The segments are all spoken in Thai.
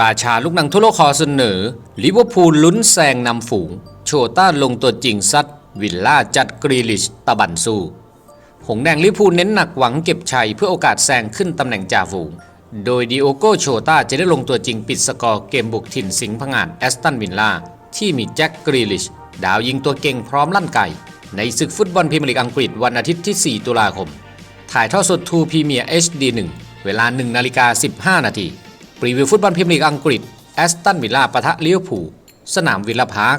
ราชาลูกหนังทั่วโลกขอเสนอลิเวอร์พูลลุ้นแซงนำฝูง โชต้าลงตัวจริงซัดวิลล่าจัดกรีลิชตะบันสู้ หงแดงลิพูลเน้นหนักหวังเก็บชัยเพื่อโอกาสแซงขึ้นตำแหน่งจ่าฝูง โดยดิโอโกโชต้าจะได้ลงตัวจริงปิดสกอร์เกมบุกถิ่นสิงห์พงานแอสตันวิลล่าที่มีแจ็คกรีลิชดาวยิงตัวเก่งพร้อมลั่นไกในศึกฟุตบอลพรีเมียร์ลีกอังกฤษวันอาทิตย์ที่ 4 ตุลาคม ถ่ายทอดสดทูพีเมียร์ HD 1 เวลา 1 นาฬิกา 15 นาที รีวิวฟุตบอลพรีเมียร์ลีกอังกฤษแอสตันวิลล่าปะทะลิเวอร์พูลสนามวิลล่าพาร์ค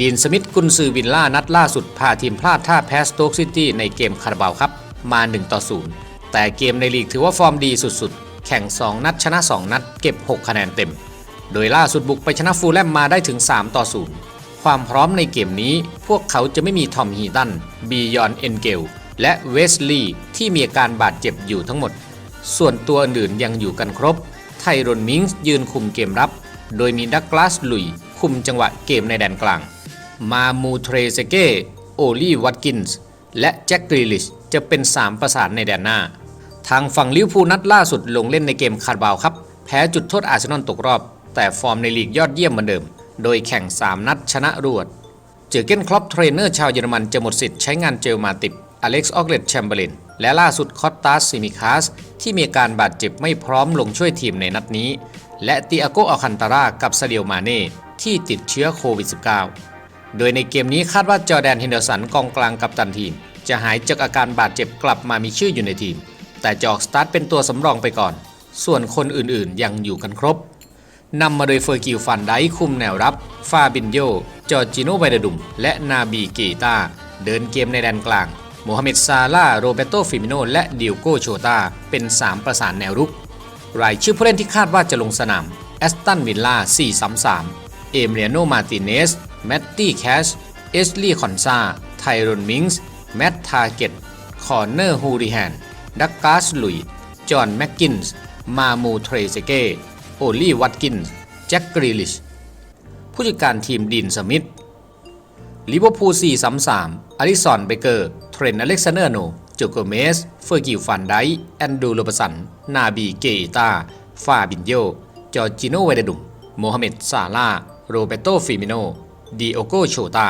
ดีนสมิธกุนซือวิลล่านัดล่าสุดพาทีมพลาดท่าแพ้สโต๊กซิตี้ในเกมคาราบาวครับมา1ต่อ0แต่เกมในลีกถือว่าฟอร์มดีสุดๆ แข่ง 2 นัดชนะ 2 นัดเก็บ 6 คะแนนเต็ม โดยล่าสุดบุกไปชนะฟูลแลมมาได้ถึง 3 ต่อ 0 ความพร้อมในเกมนี้พวกเขาจะไม่มีทอมฮีตันบียอนเอนเกลและเวสลีย์ที่มีอาการบาดเจ็บอยู่ทั้งหมด ส่วนตัวอื่นยังอยู่กันครบ ไทรอนมิงส์ยืนคุมเกมรับ โดยมีดักลาสลุย คุมจังหวะเกมในแดนกลาง มามูเทรเซเก้ โอลีวัตกินส์และแจ็คกรีลิชจะเป็น 3 ประสานในแดนหน้า ทางฝั่งลิเวอร์พูลนัดล่าสุดลงเล่นในเกมคาร์บาวครับ แพ้จุดโทษอาร์เซนอลตกรอบ แต่ฟอร์มในลีกยอดเยี่ยมเหมือนเดิม โดยแข่ง 3 นัดชนะรวด เจอเกนคลอปเทรนเนอร์ชาวเยอรมันจะหมดสิทธิ์ใช้งานเจลมาติบ อเล็กซ์ออกเลตแชมเบอร์ลิน และล่าสุดคอตตาสซิมิคาส ที่มีการบาดเจ็บไม่พร้อมลงช่วยทีมในนัดนี้ และติอาโกอัคันตารากับซาเดียวมาเน่ที่ติดเชื้อโควิด -19 โดยในเกมนี้คาดว่าจอแดนเฮนเดอร์สันกองกลางกัปตันทีม จะหายจากอาการบาดเจ็บกลับมามีชื่ออยู่ในทีม แต่จออกสตาร์ทเป็นตัวสำรองไปก่อน ส่วนคนอื่นๆ ยังอยู่กันครบนำมาโดยเฟอร์กิลฟันไดคุมแนวรับ ฟาบินโย จอร์จิโนไบเดดุม และนาบีเกตาเดินเกมในแดนกลาง โมฮัมเหม็ดซาลาโรเบโตฟิมิโน และดิโกโชตา เป็น 3 ประสานแนวรุก รายชื่อผู้เล่นที่คาดว่าจะลงสนาม แอสตันวิลล่า 4-3-3 เอเมเรียโน มาติเนส แมตตี้ แคช เอสลีย์ คอนซา ไทรอน มิงส์ แมตทาเกต คอร์เนอร์ ฮูริแฮน ดักกาส ลุย จอห์น แมกกินส์ มามู เทรเซเกโอลี่ วัตกินส์ แจ็ค กรีลิช ผู้จัดการทีมดินสมิธ ลิเวอร์พูล4-3-3อลิสันเบเกอร์ เทรนอเล็กซานเดอร์โนโจโกเมส เฟอร์กิลฟันไดแอนดูโรบสัน นาบีเกตาฟาบินโย จอร์จิโนเวเดดุมโมฮัมเหม็ดซาลา โรเบโตฟิมิโนดิโอโกโชตา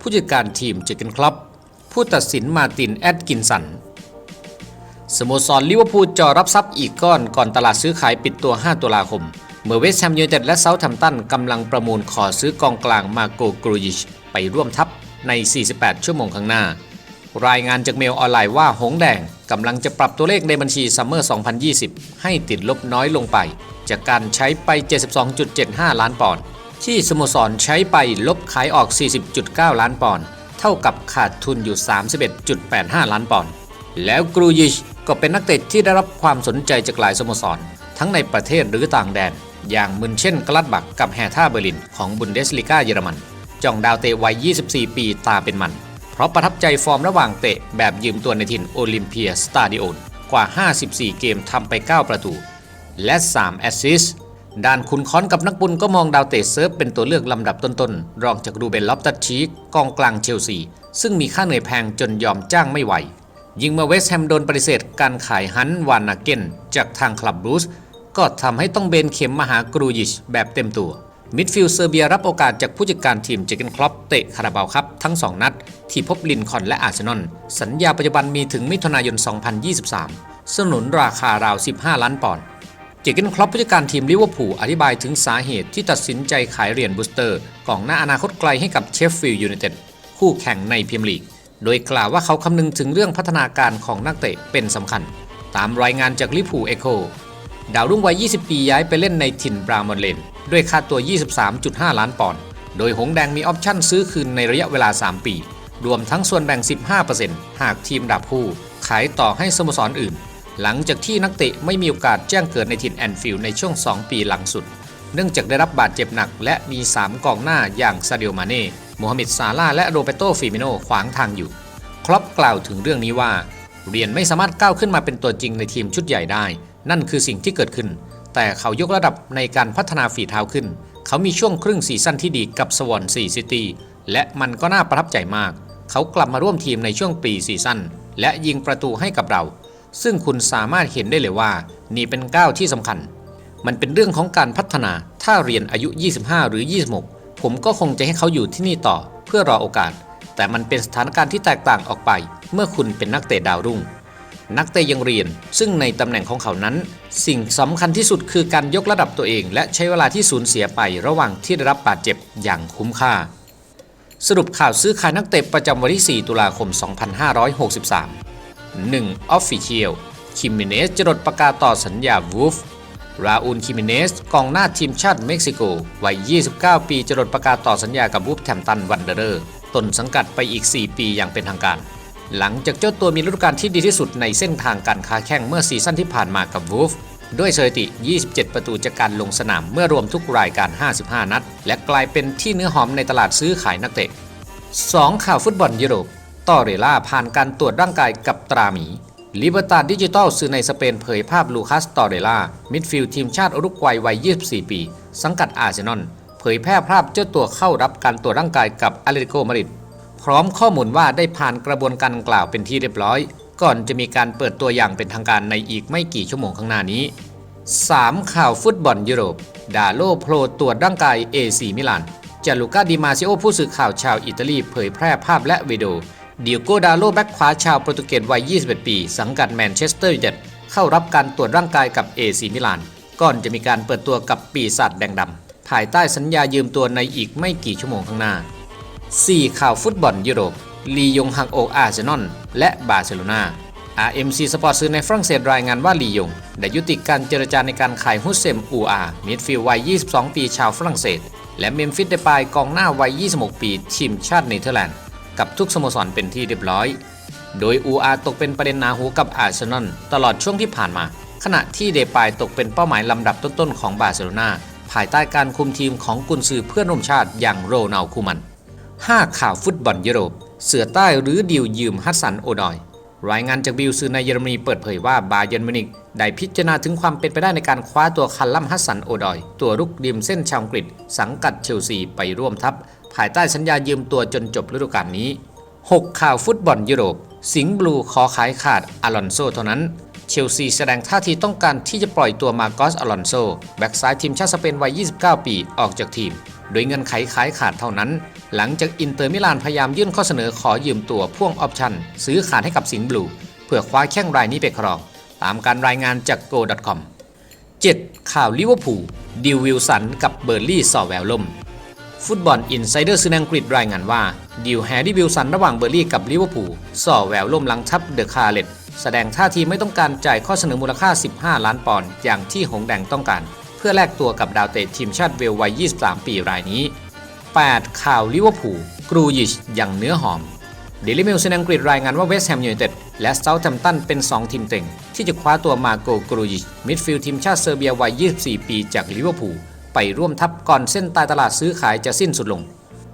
ผู้จัดการทีมเจเกนคลับ ผู้ตัดสินมาร์ตินแอดกินสัน สโมสรลิเวอร์พูลจอรับทรัพย์อีกก้อนก่อนตลาดซื้อขายปิดตัว 5 ตุลาคม เมื่อเวสต์แฮมยูไนเต็ดและเซาท์แฮมป์ตันกำลังประมูลขอซื้อกองกลางมาโกกรูยิชไปร่วมทัพใน 48 ชั่วโมงข้างหน้า รายงานจากเมลออนไลน์ว่าหงแดงกำลังจะปรับตัวเลขในบัญชีซัมเมอร์ 2020 ให้ติดลบน้อยลงไป จากการใช้ไป 72.75 ล้านปอนด์ที่สโมสรใช้ไปลบขายออก 40.9 ล้านปอนด์เท่ากับขาดทุนอยู่ 31.85 ล้านปอนด์แล้วกรูยิชก็เป็นนักเตะที่ได้รับความสนใจจากหลายสโมสร ทั้งในประเทศหรือต่างแดน อย่างมุนเช่นกลัดบักกับแฮท่าเบอร์ลินของบุนเดสลิก้าเยอรมันจ่องดาวเตะวัย 24 ปีตาเป็นมัน เพราะประทับใจฟอร์มระหว่างเตะแบบยืมตัวในถิ่นโอลิมเปียสตาดิโอนกว่า 54 เกมทำไป 9 ประตู และ 3 แอสซิสต์ด้านคุณค้อนกับนักบุญก็มองดาวเตะเซิร์ฟเป็นตัวเลือกลำดับต้นๆ รองจากรูเบนล็อบตัดชีกกองกลางเชลซี ซึ่งมีค่าเหนื่อยแพงจนยอมจ้างไม่ไหว ยิงเมื่อเวสต์แฮมโดนปฏิเสธการขายฮันวานาเกนจากทางคลับบรูซ ก็ทำให้ต้องเบนเข็มมาหากรูยิชแบบเต็มตัว มิดฟิลด์เซอร์เบียรับโอกาสจากผู้จัดการทีมเจเกนคลอปเตะคาราบาวครับ ทั้ง 2 นัด ที่พบลินคอนและอาร์เซนอลสัญญาปัจจุบันมีถึงมิถุนายน 2023 สนุนราคาราว 15 ล้านปอนด์เจเกนคลอปผู้จัดการทีมลิเวอร์พูลอธิบายถึงสาเหตุที่ตัดสินใจขายเหรียญบูสเตอร์กองหน้าอนาคตไกลให้กับเชฟฟิลด์ยูไนเต็ดคู่แข่งในพรีเมียร์ลีกโดยกล่าวว่าเขาคำนึงถึงเรื่องพัฒนาการของนักเตะเป็นสำคัญ ตามรายงานจากลิพูเอโค ดาวรุ่งวัย 20 ปีย้ายไปเล่นในถิ่นบรามอนเลนด้วยค่าตัว 23.5 ล้านปอนด์ โดยหงแดงมีออปชั่นซื้อคืนในระยะเวลา 3 ปี รวมทั้งส่วนแบ่ง 15%หากทีมดับคู่ขายต่อให้สโมสรอื่น หลังจากที่นักเตะไม่มีโอกาสแจ้งเกิดในถิ่นแอนฟิลด์ในช่วง 2 ปีหลังสุด เนื่องจากได้รับบาดเจ็บหนัก และมี 3กองหน้าอย่างซาเดียมาเน่ โมฮัมหม็ดซาลาและโรเบโตฟิมิโนขวางทางอยู่ ครอปกล่าวถึงเรื่องนี้ว่า เรียนไม่สามารถก้าวขึ้นมาเป็นตัวจริงในทีมชุดใหญ่ได้ นั่นคือสิ่งที่เกิดขึ้น แต่เขายกระดับในการพัฒนาฝีเท้าขึ้น เขามีช่วงครึ่งซีซั่นที่ดีกับสวอนซีซิตี้และมันก็น่าประทับใจมาก เขากลับมาร่วมทีมในช่วงปีซีซั่นและยิงประตูให้กับเรา ซึ่งคุณสามารถเห็นได้เลยว่า นี่เป็นก้าวที่สำคัญ มันเป็นเรื่องของการพัฒนา ถ้าเรียนอายุ 25 หรือ 26 ผมก็คงจะให้เขาอยู่ที่นี่ต่อเพื่อรอโอกาส แต่มันเป็นสถานการณ์ที่แตกต่างออกไป เมื่อคุณเป็นนักเตะดาวรุ่ง นักเตะยังเรียน ซึ่งในตำแหน่งของเขานั้น สิ่งสำคัญที่สุดคือการยกระดับตัวเอง และใช้เวลาที่สูญเสียไประหว่างที่ได้รับบาดเจ็บอย่างคุ้มค่า สรุปข่าวซื้อขายนักเตะประจำวันที่ 4 ตุลาคม 2563 1. Official คิมิเนสจะลดประกาศต่อสัญญาวูฟราอูล คิมิเนส กองหน้าทีมชาติเม็กซิโก วัย 29 ปีจะลดประกาศต่อสัญญากับวูฟแทมตันวันเดอร์ ต้นสังกัดไปอีก 4 ปีอย่างเป็นทางการ หลังจากเจ้าตัวมีฤดูกาลที่ดีที่สุดในเส้นทางการค้าแข่งเมื่อซีซั่นที่ผ่านมากับวูฟด้วยสถิติ 27 ประตูจากการลงสนามเมื่อรวมทุกรายการ 55 นัด และกลายเป็นที่เนื้อหอมในตลาดซื้อขายนักเตะ 2. ข่าวฟุตบอลยุโรปตอเรล่าผ่านการตรวจร่างกายกับตราหมีลิเบอร์ตาดิจิตอลสื่อในสเปนเผยภาพลูคัสตอเรล่ามิดฟิลด์ทีมชาติอุรุกวัยวัย 24 ปี สังกัดอาร์เซนอล ยแพร่ภาพเจ้าตัวเข้ารับการตรวจร่างกายกับอาเลติโกมาริดพร้อมข้อมูลว่าได้ผ่านกระบวนการกล่าวเป็นที่เรียบร้อย ก่อนจะมีการเปิดตัวอย่างเป็นทางการในอีกไม่กี่ชั่วโมงข้างหน้านี้ 3. ข่าวฟุตบอลยุโรป ดาโลโพลตรวจร่างกาย AC มิลานจาลูก้าดิมาซิโอผู้สื่อข่าวชาวอิตาลีเผยแพร่ภาพและวิดีโอเดียโกดาโลแบ็กขวาชาวโปรตุเกสวัย 21 ปี สังกัดแมนเชสเตอร์ยูไนเต็ดเข้ารับการตรวจร่างกายกับ AC มิลานก่อนจะมีการเปิดตัวกับปีศาจแดงดำ ภายใต้สัญญายืมตัวในอีกไม่กี่ชั่วโมงข้างหน้า 4. ข่าวฟุตบอลยุโรป ลียงหักออาร์เซนอลและบาร์เซโลนา RMC สปอร์ตซื้อในฝรั่งเศสรายงานว่าลียง ได้ยุติการเจรจาในการขายฮุสเซมอูอามิดฟิลด์วัย 22 ปีชาวฝรั่งเศส และเมมฟิสเดปายกองหน้าวัย 26 ปีทีมชาติเนเธอร์แลนด์ กับทุกสโมสรเป็นที่เรียบร้อย โดยอูอาตกเป็นประเด็นหนาหูกับอาร์เซนอลตลอดช่วงที่ผ่านมา ขณะที่เดปายตกเป็นเป้าหมายลำดับต้นๆของบาร์เซโลนา ภายใต้การคุมทีมของกุนซือเพื่อนร่วมชาติอย่างโรนัลคูมัน 5 ข่าวฟุตบอลยุโรป เสือใต้หรือดิวยืมฮัสซันโอดอย รายงานจากบิลสื่อในเยอรมนีเปิดเผยว่าบาเยิร์นมิวนิกได้พิจารณาถึงความเป็นไปได้ในการคว้าตัวคัลลัมฮัสซันโอดอย ตัวรุกริมเส้นชาวอังกฤษ สังกัดเชลซีไปร่วมทัพ ภายใต้สัญญายืมตัวจนจบฤดูกาลนี้ 6 ข่าวฟุตบอลยุโรป สิงห์บลูขอขายขาดอลอนโซเท่านั้น เชลซีแสดงท่าทีต้องการที่จะปล่อยตัวมาโกสอลอนโซ แบ็กซ้ายทีมชาติสเปนวัย 29 ปีออกจากทีม โดยเงินไขขายขาดเท่านั้น หลังจากอินเตอร์มิลานพยายามยื่นข้อเสนอขอยืมตัวพ่วงออปชั่นซื้อขาดให้กับสิงห์บลู เพื่อคว้าแข้งรายนี้ไปครอง ตามการรายงานจาก go.com 7. ข่าวลิเวอร์พูลดิววิลสันกับเบอร์ลี่สอแววล่มฟุตบอลอินไซเดอร์สื่ออังกฤษรายงานว่าดิวแฮร์รี่วิลสันระหว่างเบอร์ลี่กับลิเวอร์พูลส่อแววล่มหลังทับเดอะคาร์เลต แสดงท่าทีไม่ต้องการจ่ายข้อเสนอมูลค่า 15 ล้านปอนด์อย่างที่หงแดงต้องการ เพื่อแลกตัวกับดาวเตะทีมชาติเวลวัย 23 ปีรายนี้ 8. ข่าวลิเวอร์พูลกรูยิชอย่างเนื้อหอมเดลิเมลส์อังกฤษรายงานว่าเวสต์แฮมยูไนเต็ดและเซาท์แฮมป์ตันเป็น 2 ทีมเต็ง ที่จะคว้าตัวมาโกกรูยิชมิดฟิลด์ทีมชาติเซอร์เบียวัย 24 ปีจากลิเวอร์พูลไปร่วมทัพก่อนเส้นตายตลาดซื้อขายจะสิ้นสุดลง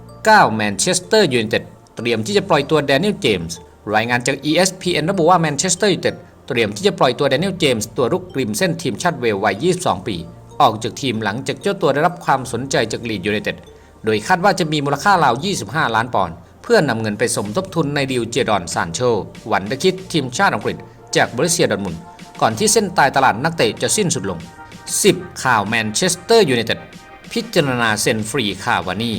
9. แมนเชสเตอร์ยูไนเต็ดเตรียมที่จะปล่อยตัวแดเนียลเจมส์ รายงานจาก ESPN ระบุว่าแมนเชสเตอร์ยูไนเต็ดเตรียมที่จะปล่อยตัวแดเนียลเจมส์ตัวรุกริมเส้นทีมชาติเวลวัย 22 ปี ออกจากทีมหลังจากเจ้าตัวได้รับความสนใจจากลีดยูไนเต็ด โดยคาดว่าจะมีมูลค่าราว 25 ล้านปอนด์เพื่อนำเงินไปสมทบทุนในดีลเจดอนซานโชวันเดคิดทีมชาติอังกฤษ จากบริเซียดอร์ทมุนก่อนที่เส้นตายตลาดนักเตะจะสิ้นสุดลง 10 ข่าวแมนเชสเตอร์ยูไนเต็ดพิจารณาเซ็นฟรีคาวานี่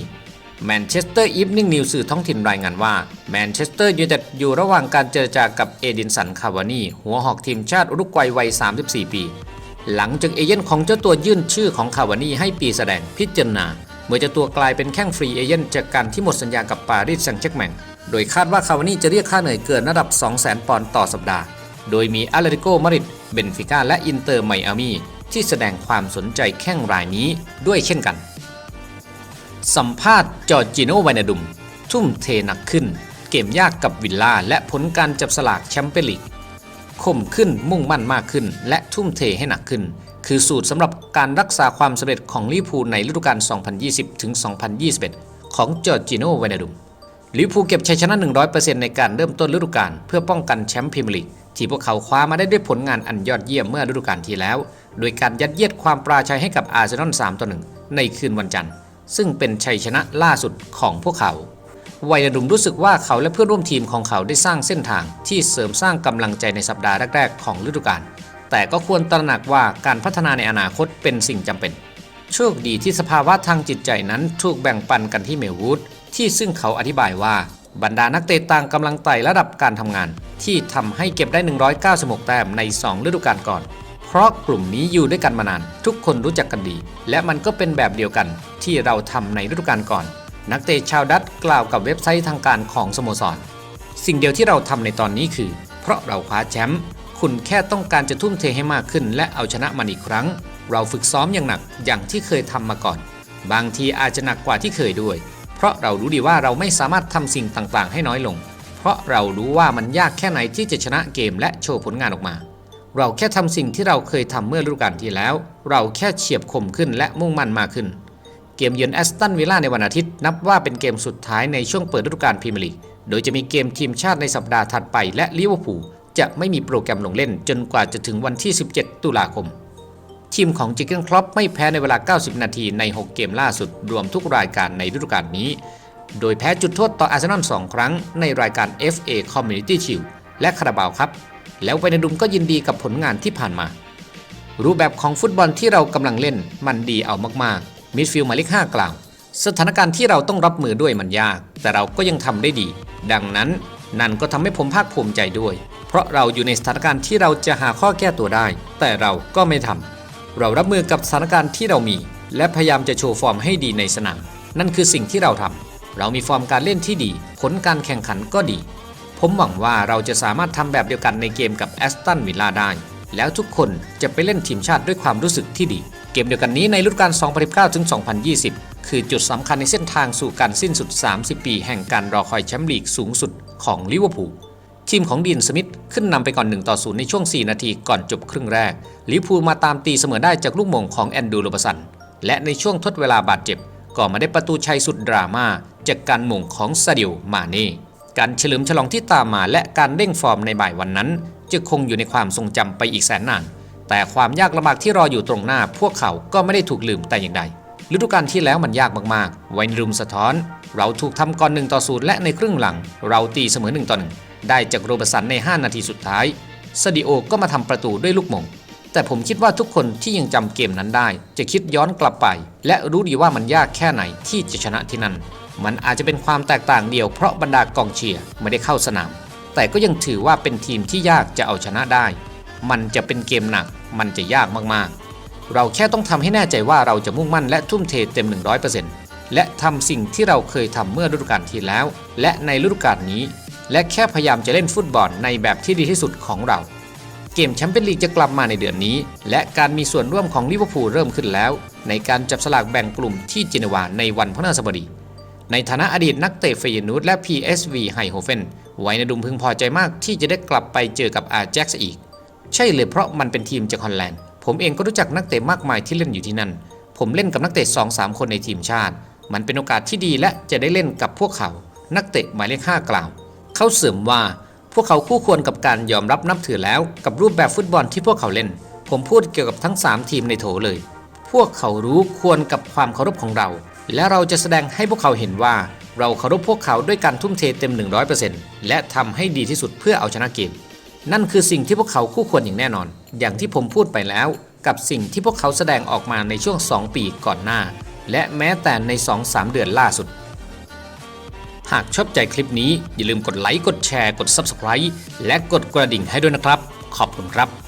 แมนเชสเตอร์อีฟนิ่งนิวสื่อท้องถิ่นรายงานว่าแมนเชสเตอร์ยูไนเต็ดอยู่ระหว่างการเจรจากับเอดินสันคาวานีหัวหอกทีมชาติอุรุกวัยวัย 34 ปี หลังจากเอเย่นของเจ้าตัวยื่นชื่อของคาวานีให้ปีแสดงพิจารณา เมื่อเจ้าตัวกลายเป็นแข้งฟรีเอเย่นจากการที่หมดสัญญากับปารีสแซงต์แชร์กแมงโดยคาดว่าคาวานีจะเรียกค่าเหนื่อยเกินระดับ 200,000 ปอนด์ต่อสัปดาห์ โดยมีอาเลติโกมาริดเบนฟิก้าและอินเตอร์ไมอามีที่แสดงความสนใจแข้งรายนี้ด้วยเช่นกัน สัมภาษณ์จอร์จิโนไวนาดุม ทุ่มเทหนักขึ้น เกมยากกับวิลล่าและผลการจับสลากแชมเปี้ยนลีกคมขึ้นมุ่งมั่นมากขึ้น และทุ่มเทให้หนักขึ้น คือสูตรสำหรับการรักษาความสำเร็จของลิเวอร์พูลในฤดูกาล 2020-2021 ของจอร์จิโนไวนาดุมลิเวอร์พูลเก็บชัยชนะ 100%ในการเริ่มต้นฤดูกาลเพื่อป้องกันแชมป์พรีเมียร์ลีกที่พวกเขาคว้ามาได้ด้วยผลงานอันยอดเยี่ยมเมื่อฤดูกาลที่แล้ว โดยการยัดเยียดความปราชัยให้กับอาร์เซนอล 3 ต่อ 1 ในคืนวันจันทร์ ซึ่งเป็นชัยชนะล่าสุดของพวกเขาไวนาดุมรู้สึกว่าเขาและเพื่อนร่วมทีมของเขาได้สร้างเส้นทางที่เสริมสร้างกำลังใจในสัปดาห์แรก ๆ ของฤดูกาล แต่ก็ควรตระหนักว่าการพัฒนาในอนาคตเป็นสิ่งจำเป็น โชคดีที่สภาวะทางจิตใจนั้นถูกแบ่งปันกันที่เมลวูดที่ซึ่งเขาอธิบายว่าบรรดานักเตะต่างกำลังไต่ระดับการทำงาน ที่ทำให้เก็บได้ 196 แต้มใน 2 ฤดูกาลก่อน เพราะกลุ่มนี้อยู่ด้วยกันมานาน ทุกคนรู้จักกันดี และมันก็เป็นแบบเดียวกันที่เราทำในฤดูกาลก่อน นักเตะชาวดัตช์กล่าวกับเว็บไซต์ทางการของสโมสร สิ่งเดียวที่เราทำในตอนนี้คือ เพราะเราคว้าแชมป์คุณแค่ต้องการจะทุ่มเทให้มากขึ้น และเอาชนะมันอีกครั้ง เราฝึกซ้อมอย่างหนักอย่างที่เคยทำมาก่อน บางทีอาจจะหนักกว่าที่เคยด้วย เพราะเรารู้ดีว่าเราไม่สามารถทำสิ่งต่างๆ ให้น้อยลง เพราะเรารู้ว่ามันยากแค่ไหนที่จะชนะเกมและโชว์ผลงานออกมา เราแค่ทำสิ่งที่เราเคยทำเมื่อฤดูกาลที่แล้ว เราแค่เฉียบคมขึ้นและมุ่งมั่นมากขึ้น เกมเยือนแอสตันวิลล่าในวันอาทิตย์ นับว่าเป็นเกมสุดท้ายในช่วงเปิดฤดูกาลพรีเมียร์ลีก โดยจะมีเกมทีมชาติในสัปดาห์ถัดไปและลิเวอร์พูลจะไม่มีโปรแกรมลงเล่นจนกว่าจะถึงวันที่ 17 ตุลาคม ทีมของจิเกนคลอปไม่แพ้ในเวลา 90 นาทีใน 6 เกมล่าสุดรวมทุกรายการในฤดูกาลนี้ โดยแพ้จุดโทษต่ออาร์เซนอล2ครั้งในรายการ FA Community Shield และคาราบาวครับ แล้วไวนดุมก็ยินดีกับผลงานที่ผ่านมา รูปแบบของฟุตบอลที่เรากำลังเล่นมันดีเอามากๆมิดฟิลด์หมายเลข5กล่าว สถานการณ์ที่เราต้องรับมือด้วยมันยาก แต่เราก็ยังทำได้ดี ดังนั้นนั่นก็ทำให้ผมภาคภูมิใจด้วย เพราะเราอยู่ในสถานการณ์ที่เราจะหาข้อแก้ตัวได้ แต่เราก็ไม่ทำเรารับมือกับสถานการณ์ที่เรามี และพยายามจะโชว์ฟอร์มให้ดีในสนามนั่นคือสิ่งที่เราทำเรามีฟอร์มการเล่นที่ดี ผลการแข่งขันก็ดี ผมหวังว่าเราจะสามารถทำแบบเดียวกันในเกมกับแอสตันวิลล่าได้ แล้วทุกคนจะไปเล่นทีมชาติด้วยความรู้สึกที่ดี เกมเดียวกันนี้ในฤดูกาล 2019 ถึง 2020 คือจุดสำคัญในเส้นทางสู่การสิ้นสุด 30 ปีแห่งการรอคอยแชมป์ลีกสูงสุดของลิเวอร์พูลทีมของดีนสมิธขึ้นนำไปก่อน 1 ต่อ 0 ในช่วง 4 นาทีก่อนจบครึ่งแรกลิเวอร์พูลมาตามตีเสมอได้จากลูกมงของแอนดูโรบสัน และในช่วงทดเวลาบาดเจ็บ ก็มาได้ประตูชัยสุดดราม่าจากการหม่งของซาดิโอมาเน่ การเฉลิมฉลองที่ตามมาและการเร่งฟอร์มในบ่ายวันนั้น จะคงอยู่ในความทรงจำไปอีกแสนนาน แต่ความยากลำบากที่รออยู่ตรงหน้า พวกเขาก็ไม่ได้ถูกลืมแต่อย่างใดฤดูกาลที่แล้วมันยากมากๆ ไวนรุมสะท้อน เราถูกทำก่อน1ต่อ0และในครึ่งหลัง เราตีเสมอ1ต่อ1ได้จากโรเบสันใน 5 นาทีสุดท้ายซาดิโอก็มาทำประตูด้วยลูกมง แต่ผมคิดว่าทุกคนที่ยังจำเกมนั้นได้ จะคิดย้อนกลับไป และรู้ดีว่ามันยากแค่ไหนที่จะชนะที่นั่น มันอาจจะเป็นความแตกต่างเดียวเพราะบรรดากองเชียร์ไม่ได้เข้าสนาม แต่ก็ยังถือว่าเป็นทีมที่ยากจะเอาชนะได้ มันจะเป็นเกมหนัก มันจะยากมากๆ เราแค่ต้องทำให้แน่ใจว่าเราจะมุ่งมั่นและทุ่มเทเต็ม 100%และทำสิ่งที่เราเคยทำเมื่อฤดูกาลที่แล้ว และในฤดูกาลนี้ และแค่พยายามจะเล่นฟุตบอลในแบบที่ดีที่สุดของเราเกมแชมเปี้ยนลีกจะกลับมาในเดือนนี้ และการมีส่วนร่วมของลิเวอร์พูลเริ่มขึ้นแล้ว ในการจับสลากแบ่งกลุ่มที่เจนีวาในวันพฤหัสบดี ในฐานะอดีตนักเตะเฟยนูดและ PSV ไฮโฮเฟนไวนาดุมพึงพอใจมากที่จะได้กลับไปเจอกับอาแจ็กซ์อีก ใช่เลยเพราะมันเป็นทีมจากฮอลแลนด์ ผมเองก็รู้จักนักเตะมากมายที่เล่นอยู่ที่นั่น ผมเล่นกับนักเตะ2-3คนในทีมชาติ มันเป็นโอกาสที่ดีและจะได้เล่นกับพวกเขา นักเตะหมายเลข5กล่าว เขาเสริมว่าพวกเขาคู่ควรกับการยอมรับนับถือแล้วกับรูปแบบฟุตบอลที่พวกเขาเล่น ผมพูดเกี่ยวกับทั้ง 3 ทีมในโถเลย พวกเขารู้ควรกับความเคารพของเรา และเราจะแสดงให้พวกเขาเห็นว่า เราเคารพพวกเขาด้วยการทุ่มเทเต็ม 100%และทำให้ดีที่สุดเพื่อเอาชนะเกม นั่นคือสิ่งที่พวกเขาคู่ควรอย่างแน่นอน อย่างที่ผมพูดไปแล้ว กับสิ่งที่พวกเขาแสดงออกมาในช่วง 2 ปีก่อนหน้า และแม้แต่ใน 2-3 เดือนล่าสุด หากชอบใจคลิปนี้อย่าลืมกดไลค์กดแชร์กด Subscribe และกดกระดิ่งให้ด้วยนะครับ ขอบคุณครับ